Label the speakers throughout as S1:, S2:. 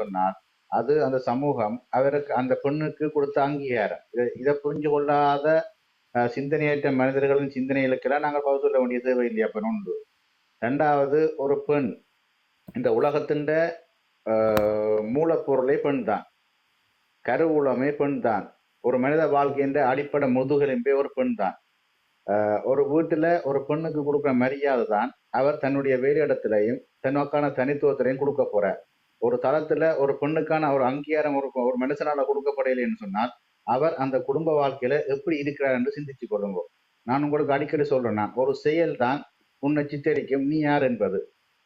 S1: சொன்னால் அது அந்த சமூகம் அவருக்கு அந்த பெண்ணுக்கு கொடுத்த அங்கீகாரம். இதை இதை புரிஞ்சு கொள்ளாத சிந்தனையற்ற மனிதர்களின் சிந்தனைகளுக்கெல்லாம் நாங்கள் பதில் சொல்ல வேண்டிய தேவை இல்லையா? அப்போ உண்டு ரெண்டாவது ஒரு பெண். இந்த உலகத்தின் மூலப்பொருளே பெண் தான் கருவூலமே பெண் தான் ஒரு மனித வாழ்க்கையின் அடிப்படை முதுகெலும்பே ஒரு பெண் தான் ஒரு வீட்டில் ஒரு பெண்ணுக்கு கொடுக்குற மரியாதை தான் அவர் தன்னுடைய வேலையிடத்திலையும் தனக்கான தனித்துவத்திலையும் கொடுக்க போறார். ஒரு தளத்துல ஒரு பெண்ணுக்கான ஒரு அங்கீகாரம் ஒரு ஒரு மனுஷனால கொடுக்கப்படலைன்னு சொன்னால் அவர் அந்த குடும்ப வாழ்க்கையில எப்படி இருக்கிறார் என்று சிந்திச்சு கொள்ளுங்க. நான் உங்களுக்கு அடிக்கடி சொல்றேன் நான் ஒரு செயல் தான் உன்னை சித்தரிக்கும் நீ யார் என்பது.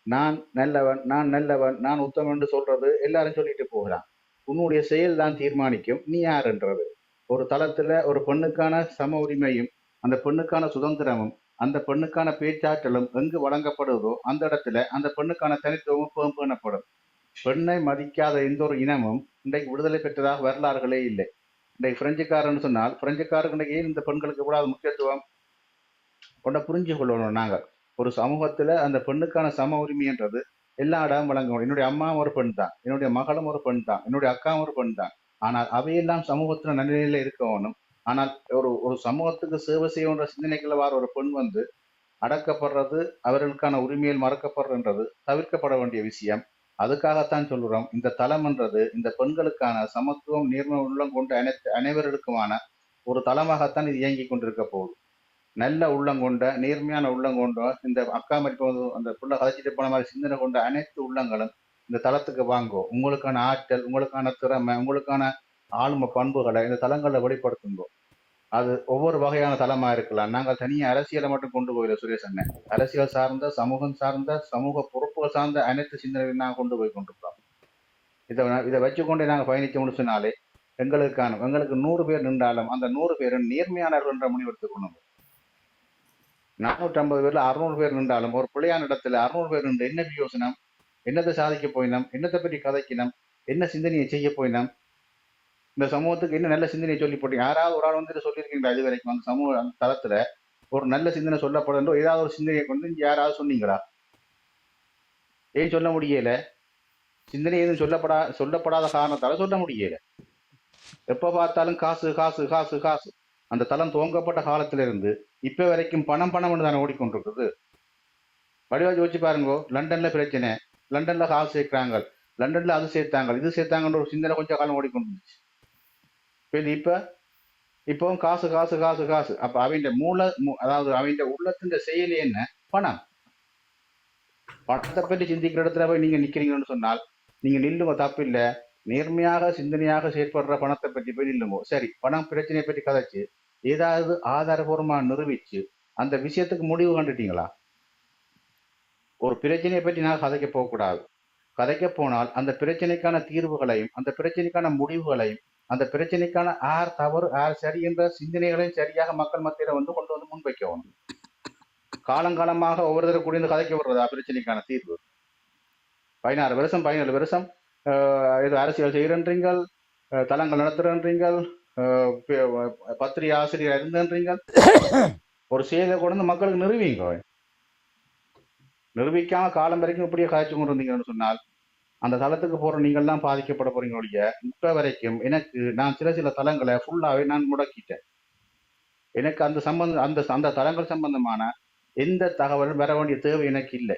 S1: நான் நல்லவன் நான் நல்லவன் நான் உத்தமன் என்று சொல்றது எல்லாரும் சொல்லிட்டு போகிறான். உன்னுடைய செயல் தான் தீர்மானிக்கும் நீ யார் என்றது. ஒரு தளத்துல ஒரு பெண்ணுக்கான சம உரிமையும் அந்த பெண்ணுக்கான சுதந்திரமும் அந்த பெண்ணுக்கான பேச்சாற்றலும் எங்கு வழங்கப்படுவதோ அந்த இடத்துல அந்த பெண்ணுக்கான தனித்துவமும் பேணப்படும். பெண்ணை மதிக்காத எந்த ஒரு இனமும் இன்றைக்கு விடுதலை பெற்றதாக வரலாறுகளே இல்லை. இன்றைக்கு பிரெஞ்சுக்காரன்னு சொன்னால் பிரெஞ்சுக்காரர்களுக்கு ஏன் இந்த பெண்களுக்கு இவ்வளவு முக்கியத்துவம்? ஒன்றை புரிஞ்சு கொள்ளணும் நாங்கள் ஒரு சமூகத்துல அந்த பெண்ணுக்கான சம உரிமைன்றது எல்லா இடமும் வழங்கணும் என்னுடைய அம்மாவும் ஒரு பெண் தான் என்னுடைய மகளும் ஒரு பெண் தான் என்னுடைய அக்காவும் ஒரு பெண் தான் ஆனால் அவையெல்லாம் சமூகத்துல நடுநிலையில இருக்கணும் ஆனால் ஒரு ஒரு சமூகத்துக்கு சேவை செய்யன்ற சிந்தனைக்குள்ள வார ஒரு பெண் வந்து அடக்கப்படுறது அவர்களுக்கான உரிமையில் மறக்கப்படுறன்றது தவிர்க்கப்பட வேண்டிய விஷயம். அதுக்காகத்தான் சொல்லுறோம். இந்த தளம்ன்றது இந்த பெண்களுக்கான சமத்துவம் நீர்ம உள்ளம் கொண்ட அனைத்து அனைவர்களுக்குமான ஒரு தளமாகத்தான் இது இயங்கிக் கொண்டிருக்க போகுது. நல்ல உள்ளம் கொண்ட நேர்மையான உள்ளம் கொண்ட இந்த அக்கா மதிப்பு அந்த புள்ள கதைச்சிட்டு போன மாதிரி சிந்தனை கொண்ட அனைத்து உள்ளங்களும் இந்த தளத்துக்கு வாங்கோ. உங்களுக்கான ஆற்றல் உங்களுக்கான திறமை உங்களுக்கான ஆளுமை பண்புகளை இந்த தளங்களில் வெளிப்படுத்துங்கோ. அது ஒவ்வொரு வகையான தளமா இருக்கலாம். நாங்கள் தனியாக அரசியலை மட்டும் கொண்டு போயில சுரேஷ் அண்ணன் அரசியல் சார்ந்த சமூகம் சார்ந்த சமூக மருத்துவ சார்ந்த அனைத்து சிந்தனைகளையும் நாங்கள் கொண்டு போய் கொண்டிருக்கிறோம். இதை நா- இதை வச்சுக்கொண்டே நாங்கள் பயணிக்க முடிச்சுனாலே எங்களுக்கான எங்களுக்கு நூறு பேர் நின்றாலும் அந்த நூறு பேரும் நேர்மையானவர்கள் என்ற முடிவு எடுத்துக்கணும் நானூற்றி ஐம்பது பேர்ல அறுநூறு பேர் நின்றாலும் ஒரு பிள்ளையான இடத்துல அறுநூறு பேர் நின்று என்ன யோசனம் என்னத்தை சாதிக்க போயினோம்? என்னத்தை பற்றி கதைக்கணும் என்ன சிந்தனையை செய்ய போயினோம்? இந்த சமூகத்துக்கு என்ன நல்ல சிந்தனையை சொல்லி போட்டீங்க யாராவது ஒரு ஆள் வந்துட்டு சொல்லியிருக்கீங்களா இது வரைக்கும் அந்த சமூக அந்த தளத்துல ஒரு நல்ல சிந்தனை சொல்லப்படணும் ஏதாவது ஒரு சிந்தனையை கொண்டு யாராவது சொன்னீங்களா? ஏன் சொல்ல முடியல? சிந்தனை எதுவும் சொல்லப்படா சொல்லப்படாத காரணத்தால சொல்ல முடியல. எப்ப பார்த்தாலும் காசு காசு காசு காசு. அந்த தளம் துவங்கப்பட்ட காலத்துல இருந்து இப்ப வரைக்கும் பணம் பணம் தானே ஓடிக்கொண்டிருக்குது. வடிவா யோசிச்சு பாருங்க. லண்டன்ல பிரச்சனை. லண்டன்ல காசு சேர்க்கிறாங்க. லண்டன்ல அது சேர்த்தாங்க. இது சேர்த்தாங்கன்ற ஒரு சிந்தனை கொஞ்சம் காலம் ஓடிக்கொண்டிருந்துச்சு. இப்ப இப்ப இப்பவும் காசு காசு காசு காசு. அப்ப அவன் மூல அதாவது அவன் உள்ளத்தின் செயல் என்ன? பணம். பணத்தை பற்றி சிந்திக்கிற இடத்துல போய் நீங்க நிக்கிறீங்கன்னு சொன்னால் நீங்க நில்லுங்க தப்பு இல்லை. நேர்மையாக சிந்தனையாக செயற்படுற பணத்தை பற்றி போய் நில்லுங்க. சரி பணம் பிரச்சனையை பற்றி கதைச்சு ஏதாவது ஆதாரபூர்வமா நிரூபிச்சு அந்த விஷயத்துக்கு முடிவு கண்டுட்டீங்களா? ஒரு பிரச்சனையை பற்றி நான் கதைக்க போகக்கூடாது. கதைக்க போனால் அந்த பிரச்சனைக்கான தீர்வுகளையும் அந்த பிரச்சனைக்கான முடிவுகளையும் அந்த பிரச்சனைக்கான ஆர் தவறு ஆர் சரி என்ற சிந்தனைகளையும் சரியாக மக்கள் மத்தியில வந்து கொண்டு வந்து முன்வைக்கணும். காலங்காலமாக ஒவ்வொருத்தரும் கூடிய கதைக்க விடுறதா பிரச்சனைக்கான தீர்வு. பதினாறு வருஷம் பதினேழு வருஷம் ஆஹ் ஏதோ அரசியல் செய்கிறன்றீங்கள் தளங்கள் நடத்துறன்றீங்கள் பத்திரிகை ஆசிரியர் இருந்தன்றீங்கள் ஒரு செய்தியை கொண்டு வந்து மக்களுக்கு நிறுவிங்க நிரூபிக்காம காலம் வரைக்கும் இப்படியே காய்ச்சி கொண்டு இருந்தீங்கன்னு சொன்னால் அந்த தளத்துக்கு போற நீங்கள் தான் பாதிக்கப்பட போறீங்க ஒழிய இப்போ வரைக்கும் எனக்கு நான் சில சில தளங்களை ஃபுல்லாவே நான் முடக்கிட்டேன். எனக்கு அந்த சம்பந்தம் அந்த அந்த தளங்கள் சம்பந்தமான எந்த தகவலும் வர வேண்டிய தேவை எனக்கு இல்லை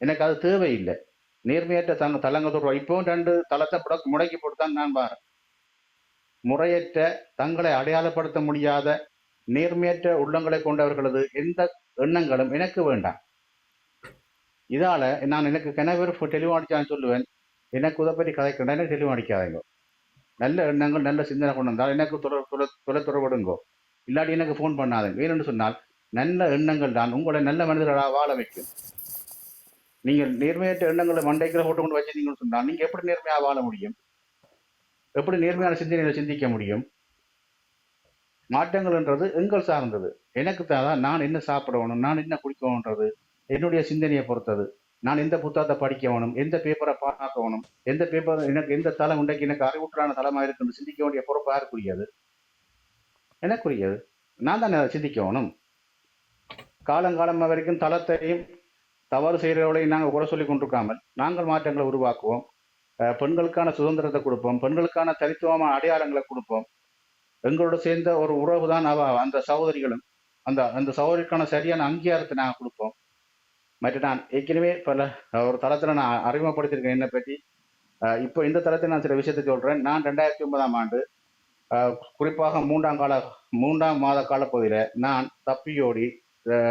S1: எனக்கு அது தேவை இல்லை நேர்மையற்ற தங்க தளங்கள் தொடர்பு இப்போ ரெண்டு தளத்தை முடக்கி முடக்கி போட்டுதான் நான் பாரு முறையற்ற தங்களை அடையாளப்படுத்த முடியாத நேர்மையற்ற உள்ளங்களை கொண்டவர்களது எந்த எண்ணங்களும் எனக்கு வேண்டாம் இதால நான் எனக்கு கிணவர் தெளிவாடிச்சான்னு சொல்லுவேன் எனக்கு உதை பற்றி கதைக்கிறேன் எனக்கு தெளிவாடிக்காதீங்க நல்ல எண்ணங்கள் நல்ல சிந்தனை கொண்டு வந்தால் எனக்கு தொடர் தொலை தொடர்படுங்கோ இல்லாட்டி எனக்கு ஃபோன் பண்ணாதுங்க ஏனென்று சொன்னால் நல்ல எண்ணங்கள் தான். உங்களை நல்ல மனிதர்களாக வாழ வைக்கும். நீங்கள் நேர்மையற்ற எண்ணங்களை மண்டைக்குள்ள போட்டு கொண்டு வச்சிருந்தீங்கன்னு சொன்னால் நீங்கள் எப்படி நேர்மையாக வாழ முடியும்? எப்படி நேர்மையான சிந்தனைகளை சிந்திக்க முடியும்? மாற்றங்கள்ன்றது எங்கள் சார்ந்தது. எனக்கு தான் நான் என்ன சாப்பிடணும் நான் என்ன குடிக்கணுன்றது என்னுடைய சிந்தனையை பொறுத்தது. நான் எந்த புத்தகத்தை படிக்கணும் எந்த பேப்பரை பார்க்கணும் எந்த பேப்பர் எனக்கு எந்த தளம் உண்டைக்கு எனக்கு அறிவுற்றான தலமாக இருக்குன்னு சிந்திக்க வேண்டிய பொறுப்பு யாருக்குரியது? எனக்குரியது. நான் தான் அதை சிந்திக்கணும் காலங்காலம் வரைக்கும் தளத்தையும் தவறு செய்கிறவர்களையும் நாங்கள் குறை சொல்லி கொண்டிருக்காமல் நாங்கள் மாற்றங்களை உருவாக்குவோம். பெண்களுக்கான சுதந்திரத்தை கொடுப்போம். பெண்களுக்கான தனித்துவமான அடையாளங்களை கொடுப்போம். எங்களோட சேர்ந்த ஒரு உறவு தான் அவ அந்த சகோதரிகளும். அந்த அந்த சகோதரிக்கான சரியான அங்கீகாரத்தை நாங்கள் கொடுப்போம். மற்ற நான் ஏற்கனவே பல ஒரு தளத்தில் நான் அறிமுகப்படுத்தியிருக்கேன் என்னை பற்றி. இப்போ இந்த தளத்தில் நான் சில விஷயத்தை சொல்கிறேன் நான் ரெண்டாயிரத்தி ஒன்பதாம் ஆண்டு குறிப்பாக மூன்றாம் கால மூன்றாம் மாத காலப்பகுதியில் நான் தப்பியோடி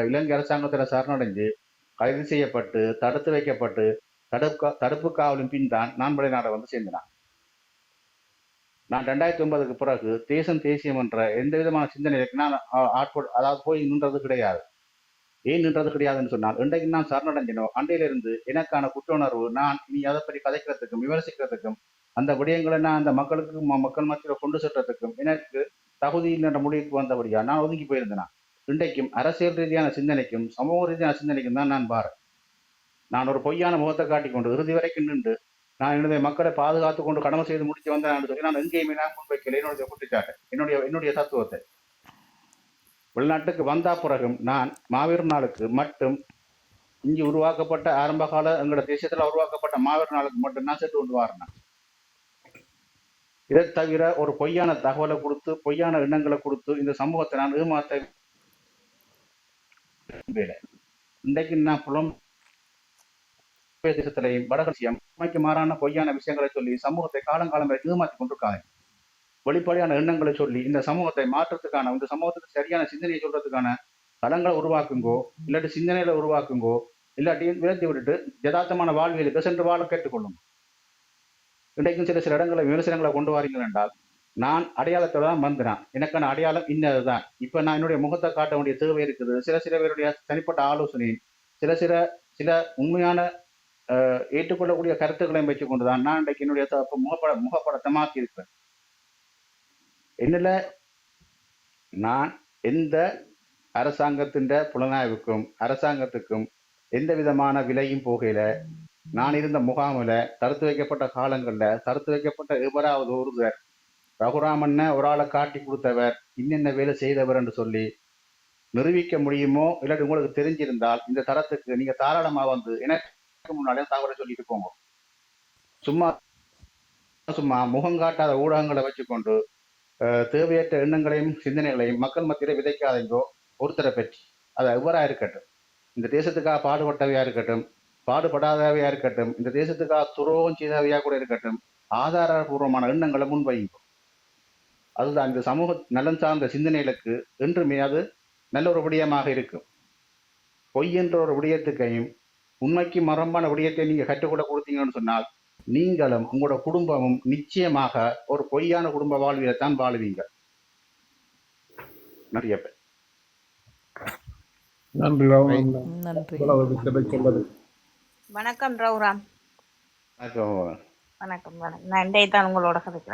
S1: இலங்கை அரசாங்கத்தில் சரணடைஞ்சு கைது செய்யப்பட்டு தடுத்து வைக்கப்பட்டு தடுப்பு தடுப்பு காவலின் பின் தான் நான் வெளிநாடை வந்து சேர்ந்தேன் நான் ரெண்டாயிரத்தி ஒன்பதுக்கு பிறகு தேசம் தேசியம் என்ற எந்த விதமான சிந்தனைக்கு நான் ஆ- அதாவது போய் நின்றது கிடையாது. ஏன் நின்றது கிடையாதுன்னு சொன்னால் இன்றைக்கு நான் சரணடைஞ்சனோ அண்டையிலிருந்து எனக்கான குற்ற உணர்வு நான் இனி அதை பற்றி கதைக்கிறதுக்கும் விமர்சிக்கிறதுக்கும் அந்த விடயங்களை நான் அந்த மக்களுக்கு மக்கள் மத்தியில் கொண்டு செல்றதுக்கும் எனக்கு தகுதி என்ற முடிவுக்கு வந்தபடியா நான் ஒதுங்கி போயிருந்தேன்? இன்றைக்கும் அரசியல் ரீதியான சிந்தனைக்கும் சமூக ரீதியான சிந்தனைக்கும் தான் நான் பாரு நான் ஒரு பொய்யான முகத்தை காட்டிக்கொண்டு இறுதி வரைக்கும் நின்று நான் என்னுடைய மக்களை பாதுகாத்து கொண்டு கடமை செய்து முடிச்சு வந்தேன் சொல்லி நான் எங்கேயுமே நான் முன்வைக்கல. என்னுடைய குற்றச்சாட்டு என்னுடைய என்னுடைய தத்துவத்தை. வெளிநாட்டுக்கு வந்தா பிறகும் நான் மாவீரர் நாளுக்கு மட்டும் இங்கே உருவாக்கப்பட்ட ஆரம்ப கால எங்களோட தேசியத்தில் உருவாக்கப்பட்ட மாவீரர் நாளுக்கு மட்டும் நான் சென்று கொண்டு வரேன் இதை தவிர ஒரு பொய்யான தகவலை கொடுத்து பொய்யான எண்ணங்களை கொடுத்து இந்த சமூகத்தை நான் ஏமாற்ற விரும்பல. இன்றைக்கு நான் புலம் தேசத்திலையும் வடகசியம் உண்மைக்கு மாறான பொய்யான விஷயங்களை சொல்லி சமூகத்தை காலங்காலம் வரை ஏமாத்தி கொண்டிருக்காங்க வெளிப்படையான எண்ணங்களை சொல்லி இந்த சமூகத்தை மாற்றத்துக்கான இந்த சமூகத்துக்கு சரியான சிந்தனையை சொல்றதுக்கான தளங்களை உருவாக்குங்கோ இல்லாட்டி சிந்தனைகளை உருவாக்குங்கோ இல்லாட்டி விரத்தி விட்டுட்டு யதார்த்தமான வாழ்வியலுக்கு சென்று வாழ கேட்டுக்கொள்ளும் இன்றைக்கும் சில சில இடங்களை விமர்சனங்களை கொண்டு வரீங்கள் என்றால் நான் அடையாளத்தோட தான் வந்தேன். எனக்கான அடையாளம் இன்னதுதான். இப்ப நான் என்னுடைய முகத்தை காட்ட வேண்டிய தேவை இருக்குது. சில சில பேருடைய தனிப்பட்ட ஆலோசனை சில சில சில உண்மையான அஹ், ஏற்றுக்கொள்ளக்கூடிய கருத்துக்களையும் வச்சு கொண்டுதான் நான் இன்றைக்கு என்னுடைய முகப்பட முகப்படத்தை மாற்றி இருப்பேன் என்னில் நான் எந்த அரசாங்கத்தின் புலனாய்வுக்கும் அரசாங்கத்துக்கும் எந்த விதமான விலையும் போகையில நான் இருந்த முகாமில் தடுத்து வைக்கப்பட்ட காலங்களில் தடுத்து வைக்கப்பட்ட எவராவது ஒருவர் ரகுராமண்ண ஒரு ஆளை காட்டி கொடுத்தவர் இன்னென்ன வேலை செய்தவர் என்று சொல்லி நிரூபிக்க முடியுமோ இல்லாட்டி உங்களுக்கு தெரிஞ்சிருந்தால் இந்த தரத்துக்கு நீங்க தாராளமா வந்து எனக்கு முன்னாலே தகவலை சொல்லிட்டு போங்க. சும்மா சும்மா முகம் காட்டாத ஊடகங்களை வச்சுக்கொண்டு அஹ், தேவையற்ற எண்ணங்களையும் சிந்தனைகளையும் மக்கள் மத்தியில விதைக்காதீங்கோ ஒருத்தரை பற்றி. அது எவரா இருக்கட்டும். இந்த தேசத்துக்காக பாடுபட்டவையா இருக்கட்டும் பாடுபடாதவையா இருக்கட்டும் இந்த தேசத்துக்காக துரோகம் செய்தவையா கூட இருக்கட்டும் ஆதாரபூர்வமான எண்ணங்களை முன்வைங்கோ அதுதான் இந்த சமூக நலன் சார்ந்த சிந்தனைகளுக்கு என்றுமே அது நல்ல ஒரு விடயமாக இருக்கும் பொய் என்ற ஒரு விடயத்துக்கையும் உண்மைக்கு மரம்பான விடயத்தை நீங்க கற்றுக்கொள்ள கொடுத்தீங்கன்னு சொன்னால் நீங்களும் உங்களோட குடும்பமும் நிச்சயமாக ஒரு பொய்யான குடும்ப வாழ்வியலை தான் வாழுவீங்க. நிறைய பேர்
S2: நன்றி
S3: வணக்கம் ரவுராம்
S1: வணக்கம்.
S3: வணக்கம். நான் தான் உங்களோட